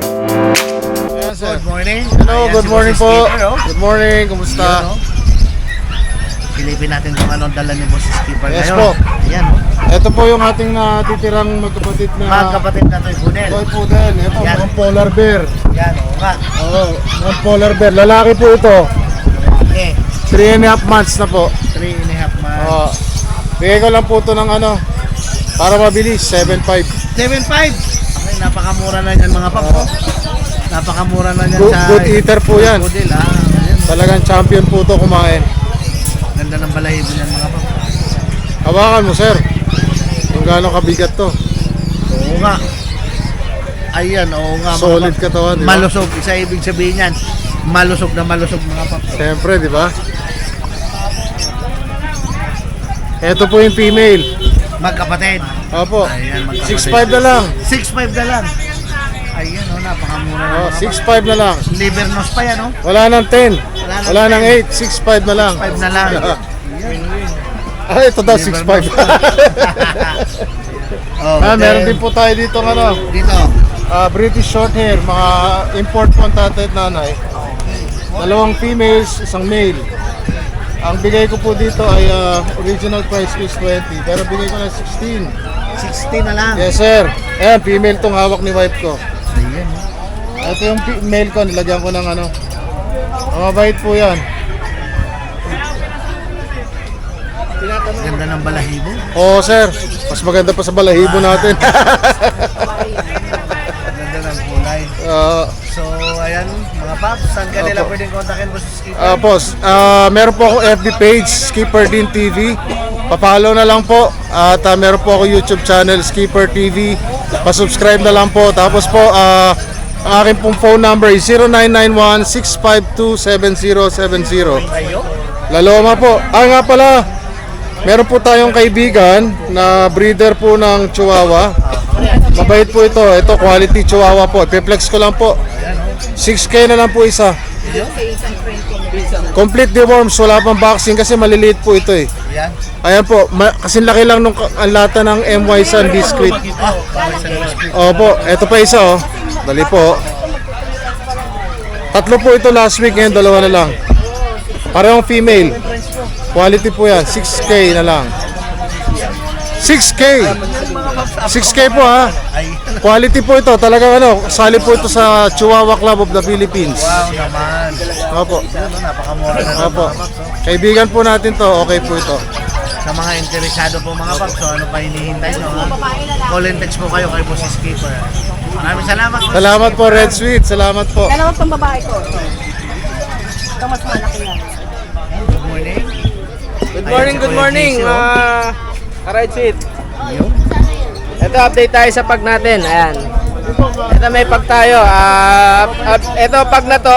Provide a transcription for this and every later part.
Ayan, sir. Good morning. Hello, Ayan, good si morning Boss po. Skipper, oh. Good morning, kumusta? Yun, oh. Silipin natin kung anong dala ni Boss Skipper Yes ngayon. po. Ayan, oh. Ito po yung ating natitirang magkapatid na mga kapatid na toy poodle. toy poodle. Ito, Yan. mga polar bear. Yan, oo nga. Oo, mga polar bear. Lalaki po ito. Okay. 3 and a half months na po. Three and a half months. Oo. Bigay ko lang po ito ng ano, para mabilis, 7.5. 7.5. Okay, napakamura na yan mga papo. Napakamura na yan Good, sa... good eater po yan. Poodle, ah. Oh. Talagang champion po ito kumain. Ganda ng balahibo niyan mga papo. Hawakan mo, sir. Kung gaano kabigat to. Oo nga. Ayan, oo nga. mga Solid papo. katawan, di ba? Malusog. Isa ibig sabihin yan. Malusog na malusog mga papo. Siyempre, di ba? Ito po yung female. Magkapatid. Opo. Ayan, magkapatid. 6.5 na lang. 6.5 na lang. Ayan, oh, napakamura na. Oh, mga 6.5 na lang. Liver nose pa yan, oh. Wala nang 10. Wala nang Wala nang 8. 6.5 na lang. 5 na lang. Ah, ito daw Liver 6.5. oh, ah, meron din po tayo dito ng ano, Dito. ah, British short hair, mga import po ang tatay at nanay. Dalawang females, isang male. Ang bigay ko po dito ay ah, original price is 20, pero bigay ko na 16. 60 na lang. Yes sir. Ayan, female tong hawak ni wife ko. Ayan. oh. Ito yung male ko, nilagyan ko ng ano. Ang mabait po yan. Ganda ng balahibo. Oo sir, mas maganda pa sa balahibo natin. paps, saan ka nila Opo. pwedeng kontakin mo sa skipper? Ah, boss, ah, meron po ako FB page, Skipper Din TV. Papalo na lang po. At ah, meron po ako YouTube channel, Skipper TV. Pa-subscribe na lang po. Tapos po, ah, ang aking pong phone number is 0991-652-7070. Ayo. Laloma po. Ah, nga pala, meron po tayong kaibigan na breeder po ng Chihuahua. Mabait po ito. Ito, quality Chihuahua po. Piplex ko lang po. 6K na lang po isa. Complete deworms, wala pang vaccine kasi maliliit po ito eh. Ayan. Ayan po, ma- kasi laki lang nung ka- ang lata ng MY Sun Biscuit. Opo, ito pa isa oh. Dali po. Tatlo po ito last week, ngayon dalawa na lang. Parehong female. Quality po yan, 6K na lang. 6K! 6K po ha. Quality po ito, talagang ano, sali po ito sa Chihuahua Club of the Philippines. wow naman. Opo. Ano, napakamura na Opo. Kaibigan po natin to, okay po ito. Sa mga interesado po mga paps, so ano pa hinihintay nyo ha? Call and text po kayo kay Boss Skipper. Maraming salamat. Boss Salamat po Red Sweet, salamat po. Dalawang pang babae ko. Ito mas malaki yan. Good morning. Good morning, good morning, mga seat. Yun. Ito, update tayo sa pag natin. Ayan. Ito may pag tayo. Ah, up- ito pag na to,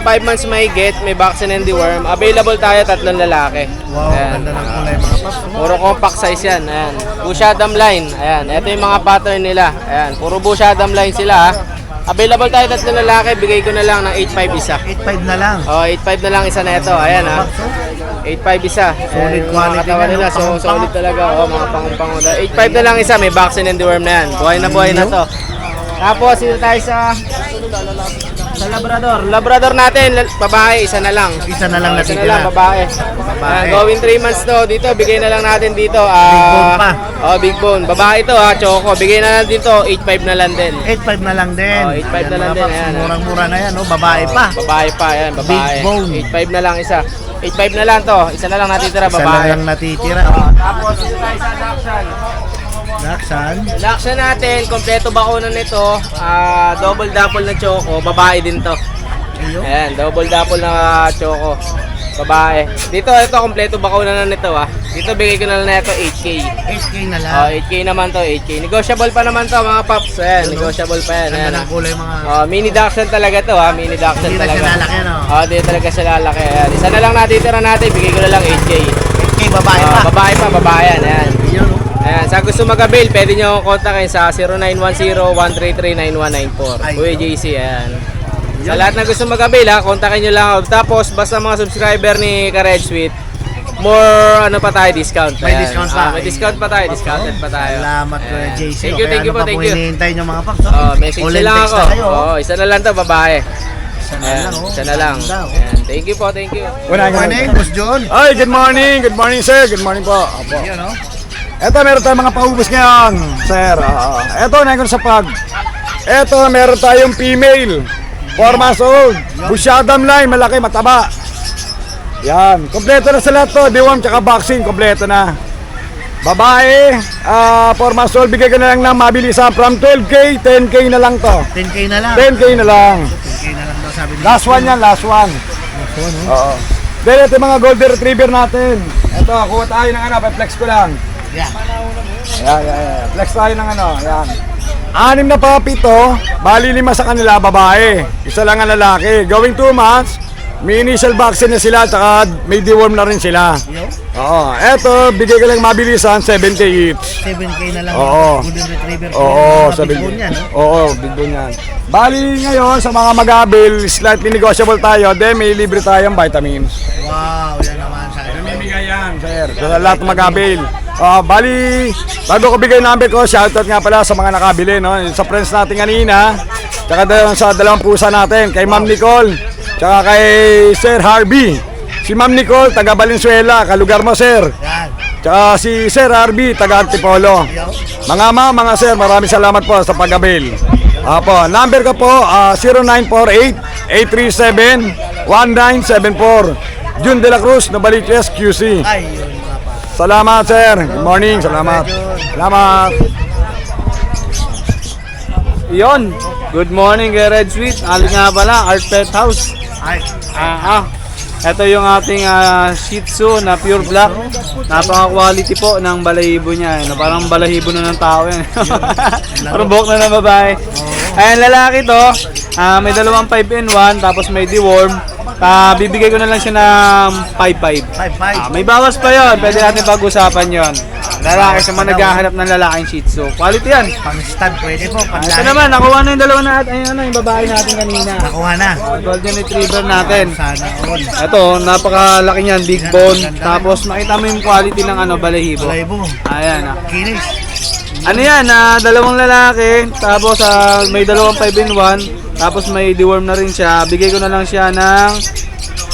5 months may get, may vaccine and deworm. Available tayo, tatlong lalaki. Wow, Ayan. ganda ng kulay mga paps. Puro compact size yan. Ayan. Bushadam line. Ayan. Ito yung mga pattern nila. Ayan. Puro Bushadam line sila. ah. Available tayo tatlong lalaki. Bigay ko na lang ng 8.5 isa. 8.5 na lang. Oh, 8.5 na lang isa na ito. Ayan ha. 8.5 isa. Solid quality na, nila. So, solid talaga. Oh, mga pangumpango. 8.5 na lang isa. May vaccine and deworm na yan. Buhay na buhay na to. Tapos, dito tayo sa sa Labrador. Labrador natin, babae, isa na lang. Isa na lang Isa na natitira. lang, babae. Babae. Ayan, going 3 months to. Dito, bigay na lang natin dito. Big bone ah, pa. Oh, big bone. Babae to ha, choco. Bigay na lang dito, 8.5 na lang din. 8.5 na lang din. Oh, 8.5 na lang mga din, paps, ayan, ah. Murang-mura na yan, no? babae pa. Babae pa, yan, babae. Big bone. 8.5 na lang isa. 8.5 na lang to. Isa na lang natitira, Isa na babae. lang natitira. Tapos dito tayo sa Dakshan. Daksan. Dakshan natin, kompleto bakuna nito. ah double double na choco, babae din to. Ayun. Ayan, double double na choco. Babae. Dito, ito, kompleto bakuna na nito ah. Dito, bigay ko na lang na ito 8K. 8K na lang. Oh, 8K naman to, 8K. Negotiable pa naman to mga paps. Ayan, negotiable pa yan. Ayan, Ganda ah. ng kulay mga... Oh, mini Dakshan talaga to ha, mini Dakshan Hindi na talaga. siya lalaki, no? Oh, di talaga siya lalaki. Ayan. Isa na lang natitira natin, bigay ko na lang 8K. 8K babae Ah, pa. babae pa, babae yan. Ayan. Ayan, sa gusto mag-avail, pwede nyo akong kontakin sa 0910-133-9194. Ay. Kuya JC, ayan. Sa lahat na gusto mag-avail ha, kontakin nyo lang ako. Tapos, basta mga subscriber ni Ka-Red Sweet, more ano pa tayo, discount. May Ayan. discount Ah, pa. may discount pa tayo, discounted pa tayo. Salamat ko Ayan. JC. Thank you, thank you po, ano thank pa you. po hinihintay nyo mga paps? Oh, message and lang text ako. na kayo, oh. Oh, isa na lang to, babae. Isa na Ayan, lang, oh. isa na lang. Oh. Ayan, Thank you po, thank you. Good morning, Boss John. Ay, good morning. Good morning, sir. Good morning po. Opo. Yan, oh. Eto, meron tayong mga paubos ngayon, sir. Ah, eto, nangyay sa pag. Eto, meron tayong female. 4 months old. Busyadam line, malaki, mataba. Yan. Kompleto na sa lahat to. Deworm tsaka vaccine, kompleto na. Babae, ah 4 months old, bigay ko na lang ng mabilisan from 12K, 10K na lang to. 10k na lang. 10K na lang. 10k na lang daw sabi ni Last one yan, last one. Oo. Then ito yung mga golden retriever natin. Ito, kuha tayo ng ano, flex ko lang. Yeah. Yan, yan, yan. Flex tayo ng ano, yan. Anim na papi to, bali lima sa kanila babae. Isa lang ang lalaki. Going 2 months, may initial vaccine na sila, tsaka may deworm na rin sila. Oo, eto, bigay ko lang mabilisan, 70 each. 7k na lang. Oo. Golden Retriever. Oo, Mga sabi big bone yan, oh. Oo, big bone yan. Bali ngayon sa mga magabil, slightly negotiable tayo, then may libre tayong vitamins. Wow, yan naman sa akin. Namimigay yan, sir. Sa lahat ng magabil. Ah, bali, bago ko bigay number ko, shoutout nga pala sa mga nakabili, no? Sa friends natin kanina, tsaka dalawang, sa dalawang pusa natin, kay Ma'am Nicole, tsaka kay Sir Harvey. Si Ma'am Nicole, taga Valenzuela, kalugar mo, sir. Tsaka si Sir Harvey, taga Antipolo. Mga ma, mga sir, maraming salamat po sa pag-avail. Apo, number ko po, ah, 0948-837-1974. Jun De La Cruz, Novaliches, QC. Ay. Salamat, sir. Good morning. Salamat. Salamat. Yon. Good morning, kay Red Sweet. Ali nga pala, Art Pet House. Ay, Ah, ah. Ito yung ating ah, Shih Tzu na pure black. Napaka-quality po ng balahibo niya. Ano, parang balahibo na ng tao yan. parang buhok na ng babae. Ayan, lalaki to. Ah, may dalawang 5 in 1, tapos may deworm. Ah, bibigay ko na lang siya ng 5-5. 5-5. Ah, may bawas pa yon. Pwede natin pag-usapan yon. Lalaki sa mga naghahanap ng lalaking Shih Tzu. Quality yan. Pang stud, pwede po. Pang Ah, ito naman, nakuha na yung dalawa na, ay, ano, yung babae natin kanina. Nakuha na. Golden Retriever natin. Sana all. Ito, napakalaki niyan, big bone. Tapos makita mo yung quality ng ano, balahibo. Balahibo. Ayan ah. Kinis. Ano yan, ah, dalawang lalaki, tapos ah, may dalawang 5 in 1, tapos may deworm na rin siya. Bigay ko na lang siya ng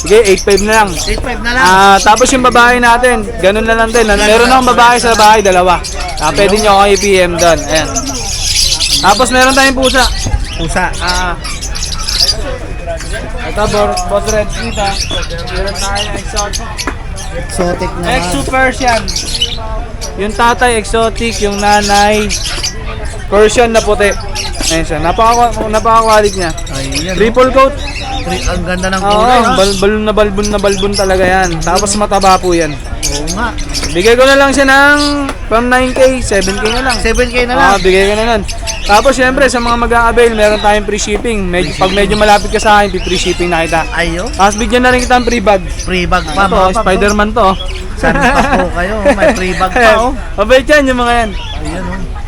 Bigay 8.5 na lang. 8-5 na lang. Ah, tapos yung babae natin, ganun na lang din. Meron akong babae sa bahay, dalawa. Ah, pwede nyo ako i-PM doon. Ayan. Tapos meron tayong pusa. Pusa. Ah. Ito, boss, boss red sweet ha. Meron tayo exotic. Exotic na. Exo Persian. Yung tatay exotic, yung nanay Persian na puti. Ayan siya. Napaka napaka-quality niya. Ay, yan. Triple coat. Tri- ang ganda ng Oo, kulay. ha? bal balon na balbon na balbon talaga yan. Tapos mataba po yan. Oo nga. Bigay ko na lang siya ng from 9K, 7K na lang. 7k na lang. Ah, bigay ko na nun. Tapos syempre sa mga mag-a-avail, meron tayong free shipping. Medyo, pag medyo malapit ka sa akin, free shipping na kita. Ayo. Tapos bigyan na rin kita ng free bag. Free bag pa. Ito, mga oh. Spider-Man to. Saan pa po kayo? May free bag pa oh. Mabait yan yung mga yan. Ayan oh.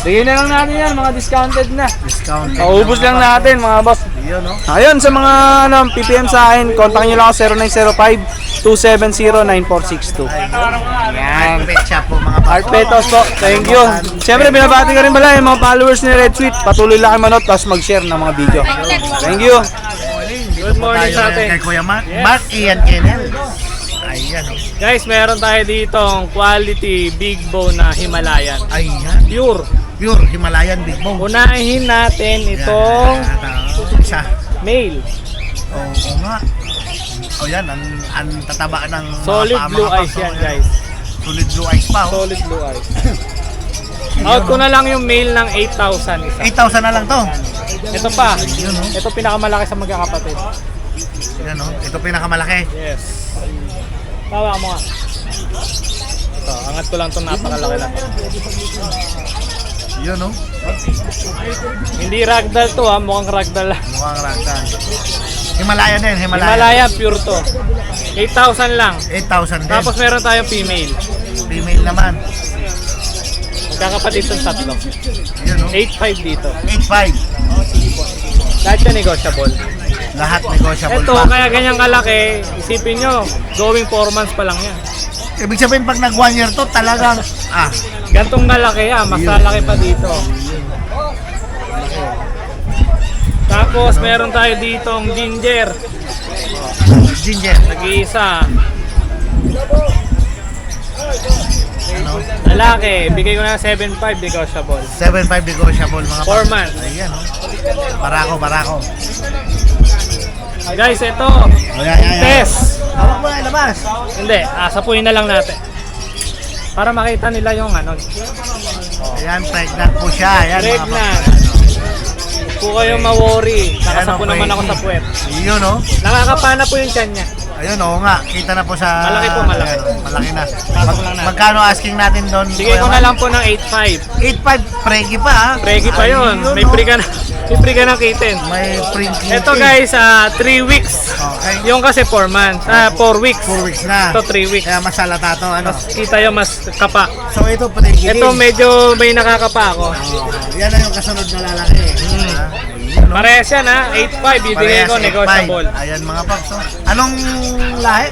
Bigay na lang natin yan, mga discounted na. Discount. Paubos lang natin mga boss. Ayan oh. Ayun, sa mga ano, PPM sa akin, kontak nyo lang ako 0905-270-9462. Yan. Pet shop po mga paps. Art Petos po, thank you. Siyempre, binabati ka rin pala yung mga followers ni Red Sweet. Patuloy lang kayo manood, tapos mag-share ng mga video. Thank you. Good morning sa atin. Kay Kuya Mark. Mark Ian Kennel. Ayan. Guys, meron tayo ditong quality big bone na Himalayan. Ayan. Pure. Pure Himalayan Big Bone. Unahin natin itong Yan. Isa. male. Oo oo nga. O yan, ang, ang tataba ng Solid pa- blue eyes yan, oh, guys. Solid blue eyes pa oh. Solid blue eyes. Out ko na lang yung male ng 8,000 isa. 8,000 na lang to. Ito pa. Yun oh. Ito pinakamalaki sa magkakapatid. Yan oh. Ito pinakamalaki. Yes. Tawa mo nga. Ito, angat ko lang itong napakalaki na. Yun oh. Hindi ragdoll to ha, mukhang ragdoll lang. Mukhang ragtan. Himalayan din, Himalayan. Himalaya pure to. 8,000 lang. 8,000 din. Tapos meron tayong female. female naman. Magkakapatid itong tatlo. Yun oh. 8,500 dito. 8,500. Lahat yan negotiable. Lahat negotiable Ito, pa. kaya ganyang kalaki, isipin nyo, going 4 months pa lang yan. Ibig sabihin pag nag one year to, talagang, ah, Gantong kalaki ah, mas lalaki pa dito. Tapos meron tayo ditong ginger. ginger. Nag-iisa. Ano? Lalaki, bigay ko na 7.5 negotiable. 7.5 negotiable mga Four paps. months. Ayan, oh. Barako, barako. Guys, ito. Oh, yan, yan. Test. Hawak mo na ilabas. Hindi, asapuin na lang natin. Para makita nila yung ano. Ayan, pregnant po siya. Ayan, mga Pregnant. paps. Huwag po kayong ma-worry. Nakasapo naman ako sa puwet. Yun, oh. Nakakapana po yung tiyan niya. Ayun, oo nga. Kita na po sa... Malaki po, malaki. Ayan, malaki na. Pasok lang natin. magkano asking natin doon? Sige ko na lang po ng 8.5. 8.5, pregi pa, ha? Pregi pa yun. Ayun, May oh. free ka na. May free ka ng kitten. May print Ito guys, 3 weeks. Okay. Yung kasi 4 months. Ah, 4 weeks. 4 weeks na. Ito 3 weeks. Kaya masalata to, ano? Kita yung mas kapa. So, ito, pregi Ito medyo may nakakapa ako. Oh, yan na yung kasunod na lalaki. Mm. Oh. Parehas yan ha. 8.5 bibigay Parehas, ko 8.5. negotiable. Ayan mga paps. oh. Anong lahi?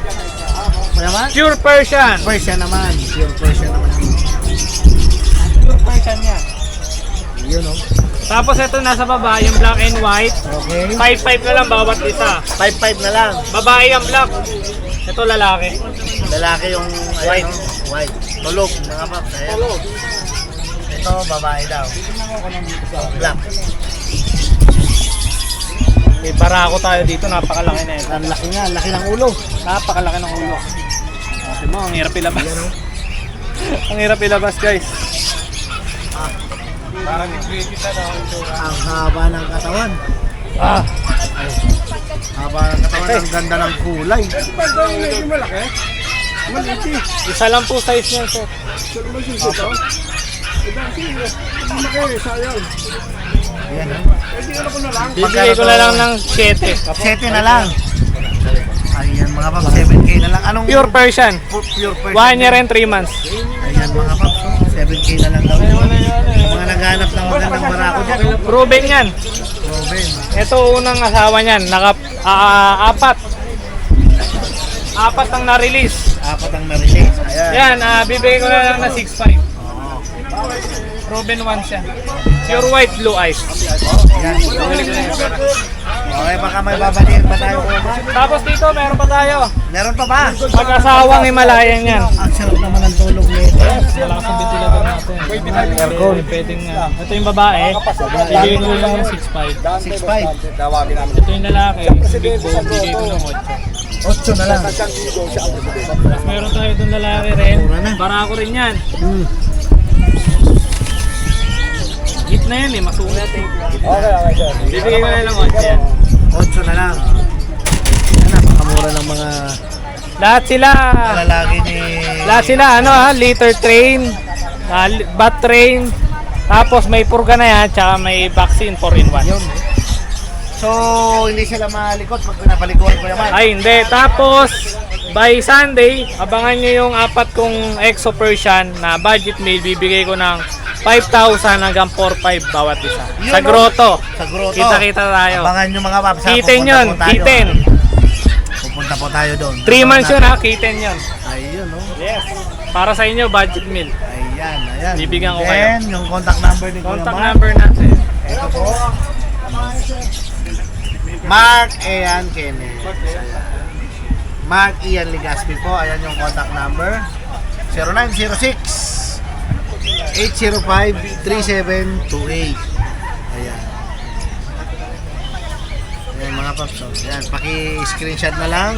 Mayaman? Pure Persian. Persian naman. Pure Persian naman. Pure Persian yan. Yun oh. Tapos ito nasa baba, yung black and white. Okay. 5.5 na lang bawat isa. 5.5 na lang. Babae ang black. Ito lalaki. Lalaki yung White. Ayan, oh. White. Tulog mga paps. Ayan. Ito babae daw. Black. May barako tayo dito, napakalaki na ito. Ang laki nga. Laki ng ulo. Napakalaki ng ulo. Kasi mo, ang hirap ilabas. ang hirap ilabas guys. Parang nag-baby na daw. Ang haba ng katawan. Ah, Haba ng katawan. Ang ganda ng kulay. isa lang po size niyan sir. Ayan oh. Bibigay ko na lang ng 7. 7 na lang. Ayan mga paps. 7K na lang. Anong Pure Persian. Pu- Pure Persian? 1 year and 3 months. Ayan mga paps. oh. 7K na lang daw. Mga naghanap ng magandang barako dyan. Proven yan. Proven. Ito unang asawa niyan. Naka, ah, apat. Apat ang na-release. Apat ang na-release. Ayan. Yan, ah, bibigay ko na lang na 6.5. Oo. Proven one siya. Pure white, blue eyes. Ayan. Okay, baka may babaliin pa tayo kuya Mark. Tapos dito, meron pa tayo. Meron pa ba? Pag-asawang Himalayan yan. Ang sarap naman ng tulog nito. Malakas ang ventilador natin. Aircon. Pwedeng, ah, ito yung babae. Bibigay ko lang yung 6.5. 6.5. Ito yung lalaki. Big bone, bigay ko ng 8. 8 na lang. Tapos meron tayo itong lalaki rin. Barako rin yan. Hmm. Na yan eh, masulat eh. Bibigay ko na lang 8 yan. 8 na lang. Ayan, napakamura ng mga Lahat sila, lalaki ni... lahat sila ano ha, liter train, ah, li- bat train, tapos may purga na yan, tsaka may vaccine 4 in 1. Yun. So, hindi sila malikot pag pinapaliguan ko naman. Ay hindi, tapos by Sunday, abangan nyo yung apat kong Exo Persian na budget meal, bibigay ko ng 5,000 hanggang 4,500 bawat isa. Yun, Sa no? grotto. Sa grotto. Kita-kita tayo. Abangan nyo mga paps. ha? Pupunta yun, po tayo. kiten. Pupunta po tayo doon. 3 months yun ha, kiten yun. Ayun, no? Yes. Para sa inyo, budget meal. Ayan, ayan. Bibigyan ko Then, yung contact number ni Kuya Contact Mark. number natin. Ito po. Mark Ian Kenneth. Mark Ian Ligaspi po. Ayan yung contact number. 0906 805 3728. Ayan. Ayan mga paps. oh. Ayan, paki-screenshot na lang.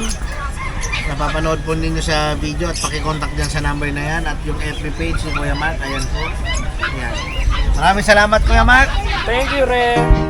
Napapanood po ninyo sa video at paki-contact dyan sa number na yan at yung FB page ni Kuya Mark. Ayan po. Ayan. Maraming salamat Kuya Mark. Thank you, Ren.